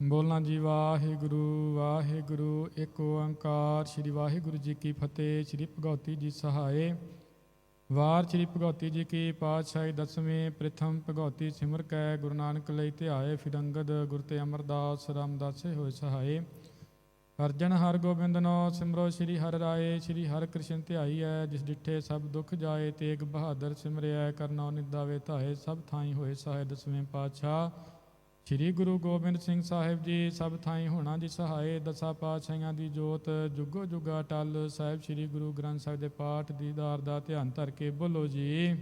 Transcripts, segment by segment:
ਬੋਲਾਂ ਜੀ, ਵਾਹਿਗੁਰੂ ਵਾਹਿਗੁਰੂ, ਇੱਕ ਓੰਕਾਰ। ਸ੍ਰੀ ਵਾਹਿਗੁਰੂ ਜੀ ਕੀ ਫਤਿਹ, ਸ੍ਰੀ ਭਗਉਤੀ ਜੀ ਸਹਾਏ। ਵਾਰ ਸ੍ਰੀ ਭਗਉਤੀ ਜੀ ਕੀ ਪਾਤਸ਼ਾਹੀ, ਦਸਵੇਂ ਪ੍ਰਥਮ ਭਗਉਤੀ ਸਿਮਰ ਕੈ, ਗੁਰੂ ਨਾਨਕ ਲਈ ਧਿਆਏ ਫਿਰੰਗਦ ਗੁਰ ਤੇ ਅਮਰਦਾਸ, ਰਾਮਦਾਸੇ ਹੋਏ ਸਹਾਏ। ਅਰਜਨ ਹਰ ਗੋਬਿੰਦਨੋ ਸਿਮਰੋ ਸ੍ਰੀ ਹਰਿ ਰਾਏ, ਸ੍ਰੀ ਹਰਿ ਕ੍ਰਿਸ਼ਨ ਧਿਆਈ ਧਿਆਈਐ ਜਿਸ ਡਿਠੇ ਸਭ ਦੁਖ ਜਾਏ, ਤੇਗ ਬਹਾਦਰ ਸਿਮਰਿਆ ਕਰਨੋ ਨਿਦਾਵੇ ਧਾਏ, ਸਭ ਥਾਈ ਹੋਏ ਸਹਾਏ। ਦਸਵੇਂ ਪਾਤਸ਼ਾਹ ਸ੍ਰੀ ਗੁਰੂ ਗੋਬਿੰਦ ਸਿੰਘ ਸਾਹਿਬ ਜੀ ਸਭ ਥਾਈ ਹੋਣਾ ਜੀ ਸਹਾਏ ਦਸਾਂ ਪਾਤਸ਼ਾਹਾਂ ਦੀ ਜੋਤ, ਜੁਗੋ ਜੁਗਾ ਟਲ ਸਾਹਿਬ ਸ੍ਰੀ ਗੁਰੂ ਗ੍ਰੰਥ ਸਾਹਿਬ ਦੇ ਪਾਠ ਦੀਦਾਰ ਦਾ ਧਿਆਨ ਧਰ ਕੇ ਬੋਲੋ ਜੀ।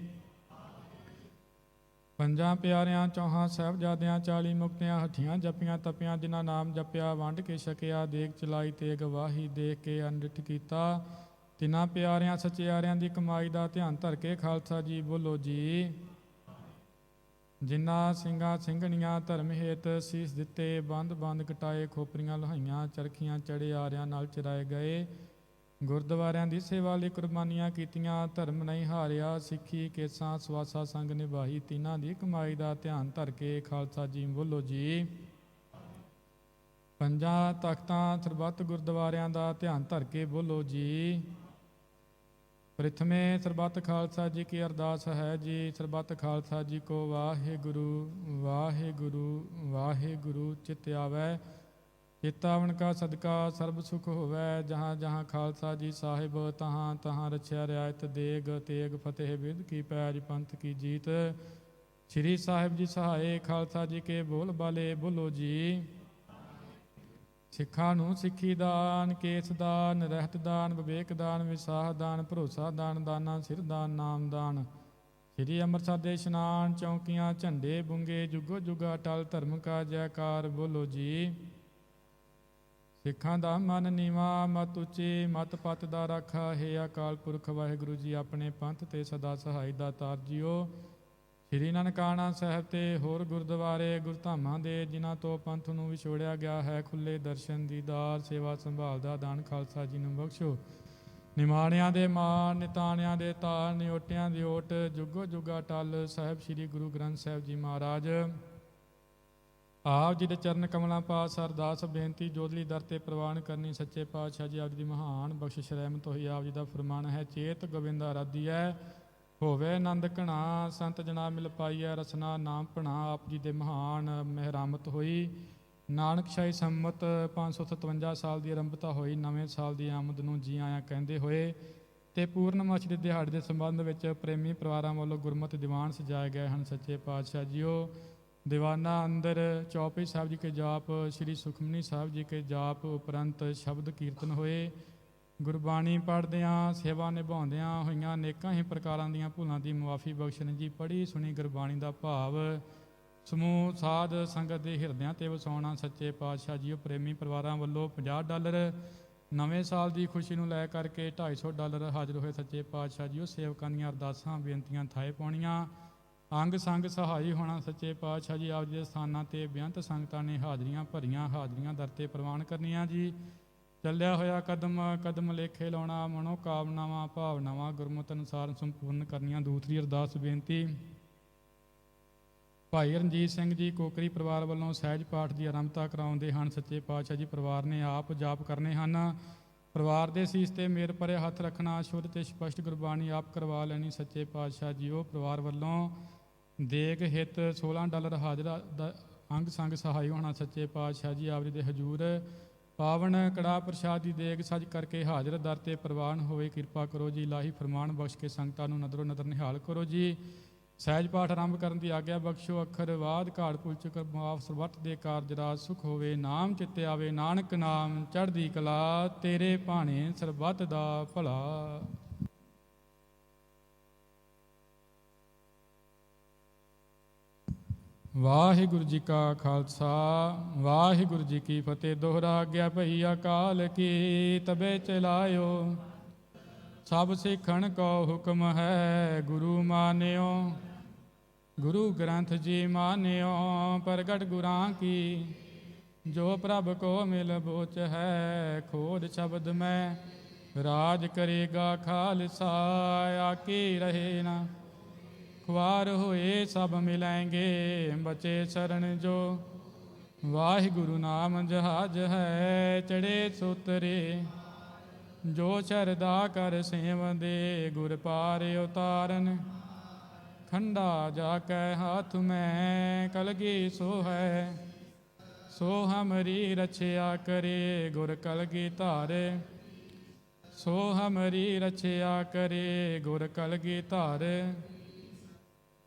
ਪੰਜਾਂ ਪਿਆਰਿਆਂ, ਚੌਹਾਂ ਸਾਹਿਬਜ਼ਾਦਿਆਂ 40 ਮੁਕਤਿਆਂ, ਹੱਠੀਆਂ ਜਪੀਆਂ, ਤਪੀਆਂ, ਜਿਨ੍ਹਾਂ ਨਾਮ ਜਪਿਆ, ਵੰਡ ਕੇ ਛਕਿਆ ਦੇਖ ਚਲਾਈ ਤੇ ਗਵਾਹੀ ਦੇਖ ਕੇ ਅੰਡਿਠ ਕੀਤਾ। ਤਿਨਾਂ ਪਿਆਰਿਆਂ, ਸਚਿਆਰਿਆਂ ਦੀ ਕਮਾਈ ਦਾ ਧਿਆਨ ਧਰ ਕੇ ਖਾਲਸਾ ਜੀ ਬੋਲੋ ਜੀ। ਜਿਨ੍ਹਾਂ ਸਿੰਘਾਂ ਸਿੰਘਣੀਆਂ ਧਰਮ ਹੇਤ ਸੀਸ ਦਿੱਤੇ, ਬੰਦ ਬੰਦ ਕਟਾਏ, ਖੋਪਰੀਆਂ ਲਹਾਈਆਂ, ਚਰਖੀਆਂ ਚੜੇ, ਆਰਿਆਂ ਨਾਲ ਚਰਾਏ ਗਏ। ਗੁਰਦੁਆਰਿਆਂ ਦੀ ਸੇਵਾ ਲਈ ਕੁਰਬਾਨੀਆਂ ਕੀਤੀਆਂ, ਧਰਮ ਨਹੀਂ ਹਾਰਿਆ, ਸਿੱਖੀ, ਕੇਸਾਂ, ਸਵਾਸਾ ਸੰਗ ਨਿਭਾਈ, ਤਿਨਾਂ ਦੀ ਕਮਾਈ ਦਾ ਧਿਆਨ ਧਰ ਕੇ ਖਾਲਸਾ ਜੀ ਬੋਲੋ ਜੀ। ਪੰਜਾਂ ਤਖਤਾਂ, ਸਰਬੱਤ ਗੁਰਦੁਆਰਿਆਂ ਦਾ ਧਿਆਨ ਧਰ ਕੇ ਬੋਲੋ ਜੀ। ਪ੍ਰਥਮੇ ਸਰਬੱਤ ਖਾਲਸਾ ਜੀ ਕੀ ਅਰਦਾਸ ਹੈ ਜੀ। ਸਰਬੱਤ ਖਾਲਸਾ ਜੀ ਕੋ ਵਾਹਿਗੁਰੂ ਵਾਹਿਗੁਰੂ ਵਾਹਿਗੁਰੂ, ਚਿਤ ਆਵੈ। ਚੇਤਾਵਨ ਕਾ ਸਦਕਾ ਸਰਬ ਸੁਖ ਹੋਵੈ। ਜਹਾਂ ਜਹਾਂ ਖਾਲਸਾ ਜੀ ਸਾਹਿਬ, ਤਹਾਂ ਤਹਾਂ ਰਛਿਆ ਰਿਆਇਤ ਦੇਗ, ਤੇਗ ਫਤਿਹ ਬਿਰਦ ਕੀ ਪੈਜ ਪੰਥ ਕੀ ਜੀਤ। ਸ੍ਰੀ ਸਾਹਿਬ ਜੀ ਸਹਾਏ, ਖਾਲਸਾ ਜੀ ਕੇ ਬੋਲ ਬਾਲੇ ਬੋਲੋ ਜੀ। ਸਿੱਖਾਂ ਨੂੰ ਸਿੱਖੀ ਦਾਨ, ਕੇਸ ਦਾਨ, ਰਹਿਤ ਦਾਨ, ਵਿਵੇਕ ਦਾਨ, ਵਿਸਾਹ ਦਾਨ, ਭਰੋਸਾ ਦਾਨ, ਦਾਨਾ, ਸਿਰ ਦਾਨ, ਨਾਮ ਦਾਨ। ਸ੍ਰੀ ਅੰਮ੍ਰਿਤਸਰ ਦੇ ਇਸ਼ਨਾਨ ਚੌਂਕੀਆਂ, ਝੰਡੇ ਬੁੰਗੇ, ਜੁਗੋ ਜੁਗਾ ਟਲ, ਧਰਮ ਕਾ ਜੈਕਾਰ ਬੋਲੋ ਜੀ। ਸਿੱਖਾਂ ਦਾ ਮਨ ਨੀਵਾ, ਮਤ ਉੱਚੀ, ਮਤ ਪਤ ਦਾ ਰਾਖਾ, ਹੈ ਅਕਾਲ ਪੁਰਖ ਵਾਹਿਗੁਰੂ ਜੀ, ਆਪਣੇ ਪੰਥ ਤੇ ਸਦਾ ਸਹਾਈ ਦਾ ਤਾਰ ਜੀਓ। ਸ੍ਰੀ ਨਨਕਾਣਾ ਸਾਹਿਬ ਤੇ ਹੋਰ ਗੁਰਦੁਆਰੇ ਗੁਰਧਾਮਾਂ ਦੇ, ਜਿਨ੍ਹਾਂ ਤੋਂ ਪੰਥ ਨੂੰ ਵਿਛੋੜਿਆ ਗਿਆ ਹੈ, ਖੁੱਲੇ ਦਰਸ਼ਨ ਦੀਦਾਰ ਸੇਵਾ ਸੰਭਾਲ ਦਾ ਦਾਨ ਖਾਲਸਾ ਜੀ ਨੂੰ ਬਖਸ਼ੋ। ਨਿਮਾਣਿਆਂ ਦੇ ਮਾਨ ਨਿਤਾਣਿਆਂ ਦੇ ਤਾਰ ਨਿਓਟਿਆਂ ਦੀ ਓਟ, ਜੁਗੋ ਜੁਗਾ ਟਲ ਸਾਹਿਬ ਸ੍ਰੀ ਗੁਰੂ ਗ੍ਰੰਥ ਸਾਹਿਬ ਜੀ ਮਹਾਰਾਜ। ਆਪ ਜੀ ਦੇ ਚਰਨ ਕਮਲਾਂ ਪਾਸ ਅਰਦਾਸ ਬੇਨਤੀ ਜੋਦਲੀ ਦਰ ਤੇ ਪ੍ਰਵਾਨ ਕਰਨੀ ਸੱਚੇ ਪਾਤਸ਼ਾਹ ਜੀ ਆਪ ਜੀ ਦੀ ਮਹਾਨ ਬਖਸ਼ਿਸ਼ ਰਹਿਮਤ ਹੋਈ। ਆਪ ਜੀ ਦਾ ਫਰਮਾਨ ਹੈ, ਚੇਤ ਗੋਬਿੰਦਾ ਰਾਧੀ ਹੈ। ਹੋਵੇ ਆਨੰਦ ਘਣਾ, ਸੰਤ ਜਨਾ ਮਿਲ ਪਾਈਐ, ਰਸਨਾ ਨਾਮ ਭਣਾ, ਆਪ ਜੀ ਦੇ ਮਹਾਨ ਮਹਿਰਾਮਤ ਹੋਈ। ਨਾਨਕ ਸ਼ਾਹੀ ਸੰਮਤ 557 ਸਾਲ ਦੀ ਆਰੰਭਤਾ ਹੋਈ, ਨਵੇਂ ਸਾਲ ਦੀ ਆਮਦ ਨੂੰ ਜੀ ਆਇਆਂ ਕਹਿੰਦੇ ਹੋਏ ਤੇ ਪੂਰਨਮਾਸ਼ੀ ਦੇ ਦਿਹਾੜੇ ਦੇ ਸੰਬੰਧ ਵਿੱਚ ਪ੍ਰੇਮੀ ਪਰਿਵਾਰਾਂ ਵੱਲੋਂ ਗੁਰਮਤਿ ਦੀਵਾਨ ਸਜਾਏ ਗਏ ਹਨ। ਸੱਚੇ ਪਾਤਸ਼ਾਹ ਜੀਓ, ਦੀਵਾਨਾ ਅੰਦਰ ਚੌਪਈ ਸਾਹਿਬ ਜੀ ਕੇ ਜਾਪ, ਸ੍ਰੀ ਸੁਖਮਨੀ ਸਾਹਿਬ ਜੀ ਕੇ ਜਾਪ ਉਪਰੰਤ ਸ਼ਬਦ ਕੀਰਤਨ ਹੋਏ। ਗੁਰਬਾਣੀ ਪੜ੍ਹਦਿਆਂ, ਸੇਵਾ ਨਿਭਾਉਂਦਿਆਂ ਹੋਈਆਂ ਅਨੇਕਾਂ ਹੀ ਪ੍ਰਕਾਰਾਂ ਦੀਆਂ ਭੁੱਲਾਂ ਦੀ ਮੁਆਫੀ ਬਖਸ਼ਣ ਜੀ। ਪੜ੍ਹੀ ਸੁਣੀ ਗੁਰਬਾਣੀ ਦਾ ਭਾਵ, ਸਮੂਹ, ਸਾਧ ਸੰਗਤ ਦੇ ਹਿਰਦਿਆਂ ਤੇ ਵਸਾਉਣਾ ਸੱਚੇ ਪਾਤਸ਼ਾਹ ਜੀਓ ਪ੍ਰੇਮੀ ਪਰਿਵਾਰਾਂ ਵੱਲੋਂ 50 ਡਾਲਰ, ਨਵੇਂ ਸਾਲ ਦੀ ਖੁਸ਼ੀ ਨੂੰ ਲੈ ਕਰਕੇ 250 ਡਾਲਰ ਹਾਜ਼ਰ ਹੋਏ ਸੱਚੇ ਪਾਤਸ਼ਾਹ ਜੀਓ ਸੇਵਕਾਂ ਦੀਆਂ ਅਰਦਾਸਾਂ ਬੇਨਤੀਆਂ ਥਾਏ ਪਾਉਣੀਆਂ। ਅੰਗ ਸੰਗ ਸਹਾਈ ਹੋਣਾ ਸੱਚੇ ਪਾਤਸ਼ਾਹ ਜੀ, ਆਪ ਜੀ ਦੇ ਸਥਾਨਾਂ ਤੇ ਬੇਅੰਤ ਸੰਗਤਾਂ ਨੇ ਹਾਜ਼ਰੀਆਂ ਭਰੀਆਂ, ਹਾਜ਼ਰੀਆਂ ਦਰ ਤੇ ਪ੍ਰਵਾਨ ਕਰਨੀਆਂ ਜੀ। ਚੱਲਿਆ ਹੋਇਆ ਕਦਮ ਕਦਮ ਲੇਖੇ ਲਾਉਣਾ ਮਨੋ ਕਾਮਨਾਵਾਂ ਭਾਵਨਾਵਾਂ ਗੁਰਮਤਿ ਅਨੁਸਾਰ ਸੰਪੂਰਨ ਕਰਨੀਆਂ ਦੂਸਰੀ ਅਰਦਾਸ ਬੇਨਤੀ। ਭਾਈ ਰਣਜੀਤ ਸਿੰਘ ਜੀ ਕੋਕਰੀ ਪਰਿਵਾਰ ਵੱਲੋਂ ਸਹਿਜ ਪਾਠ ਦੀ ਆਰੰਭਤਾ ਕਰਾਉਂਦੇ ਹਨ। ਸੱਚੇ ਪਾਤਸ਼ਾਹ ਜੀ ਪਰਿਵਾਰ ਨੇ ਆਪ ਜਾਪ ਕਰਨੇ ਹਨ। ਪਰਿਵਾਰ ਦੇ ਸੀਸ ਤੇ ਮੇਰ ਪਰੇ ਹੱਥ ਰੱਖਣਾ, ਸ਼ੁੱਧ ਤੇ ਸਪਸ਼ਟ ਗੁਰਬਾਣੀ ਆਪ ਕਰਵਾ ਲੈਣੀ ਸੱਚੇ ਪਾਤਸ਼ਾਹ ਜੀ ਉਹ ਪਰਿਵਾਰ ਵੱਲੋਂ। ਦੇਗ ਹਿੱਤ 16 ਡਾਲਰ ਹਾਜ਼ਰਾ ਦਾ ਅੰਗ ਸੰਗ ਸਹਾਈ ਹੋਣਾ ਸੱਚੇ ਪਾਤਸ਼ਾਹ ਜੀ ਆਪ ਜੀ ਦੇ ਹਜੂਰ ਪਾਵਨ ਕੜਾ ਪ੍ਰਸ਼ਾਦ ਦੀ ਦੇਗ ਸਜ ਕਰਕੇ ਹਾਜ਼ਰ ਦਰ ਤੇ ਪ੍ਰਵਾਨ ਹੋਵੇ, ਕਿਰਪਾ ਕਰੋ ਜੀ, ਲਾਹੀ ਫਰਮਾਨ ਬਖਸ਼ ਕੇ ਸੰਗਤਾਂ ਨੂੰ ਨਦਰੋ ਨਦਰ ਨਿਹਾਲ ਕਰੋ ਜੀ। ਸਹਿਜ ਪਾਠ ਆਰੰਭ ਕਰਨ ਦੀ ਆਗਿਆ ਬਖਸ਼ੋ, ਅੱਖਰ ਬਾਦ ਘਾੜ ਪੁਲ ਚੁਕ ਮਾਫ ਸਰਬੱਤ ਦੇ ਕਾਰਜ ਰਾਜ ਸੁਖ ਹੋਵੇ, ਨਾਮ ਚਿੱਤੇ ਆਵੇ, ਨਾਨਕ ਨਾਮ ਚੜ੍ਹਦੀ ਕਲਾ, ਤੇਰੇ ਭਾਣੇ ਸਰਬੱਤ ਦਾ ਭਲਾ। ਵਾਹਿਗੁਰੂ ਜੀ ਕਾ ਖਾਲਸਾ, ਵਾਹਿਗੁਰੂ ਜੀ ਕੀ ਫਤਿਹ। ਦੋਹਰਾ ਆਗਿਆ ਭਈ ਅਕਾਲ ਕੀ ਤਬੇ ਚਲਾਇਓ ਸਭ ਸਿੱਖਣ ਕੋ ਹੁਕਮ ਹੈ, ਗੁਰੂ ਮਾਨਿਓ। ਗੁਰੂ ਗ੍ਰੰਥ ਜੀ ਮਾਨਿਓ, ਪ੍ਰਗਟ ਗੁਰਾਂ ਕੀ। ਜੋ ਪ੍ਰਭ ਕੋ ਮਿਲ ਬੋਚ ਹੈ ਖੋਦ ਸ਼ਬਦ ਮੈਂ। ਰਾਜ ਕਰੇਗਾ ਖਾਲਸਾ ਆਕੀ ਰਹੇ ਨਾ। ਖੁਆਰ ਹੋਏ ਸਭ ਮਿਲਾਂਗੇ, ਬਚੇ ਸ਼ਰਨ ਜੋ। ਵਾਹਿਗੁਰੂ ਨਾਮ ਜਹਾਜ ਹੈ ਚੜੇ ਸੁਤਰੇ। ਜੋ ਸ਼ਰਦਾ ਕਰ ਸੇਵੰਦੇ ਗੁਰ ਪਾਰ ਉਤਾਰਨ। ਖੰਡਾ ਜਾ ਕੈ ਹਾਥ ਮੈਂ, ਕਲਗੀ ਸੋ ਹੈ। ਸੋ ਹਮਰੀ ਰਛਿਆ ਕਰੇ, ਗੁਰ ਕਲਗੀ ਧਾਰੇ। ਸੋ ਹਮਰੀ ਰਛਿਆ ਕਰੇ, ਗੁਰ ਕਲਗੀ ਧਾਰੇ।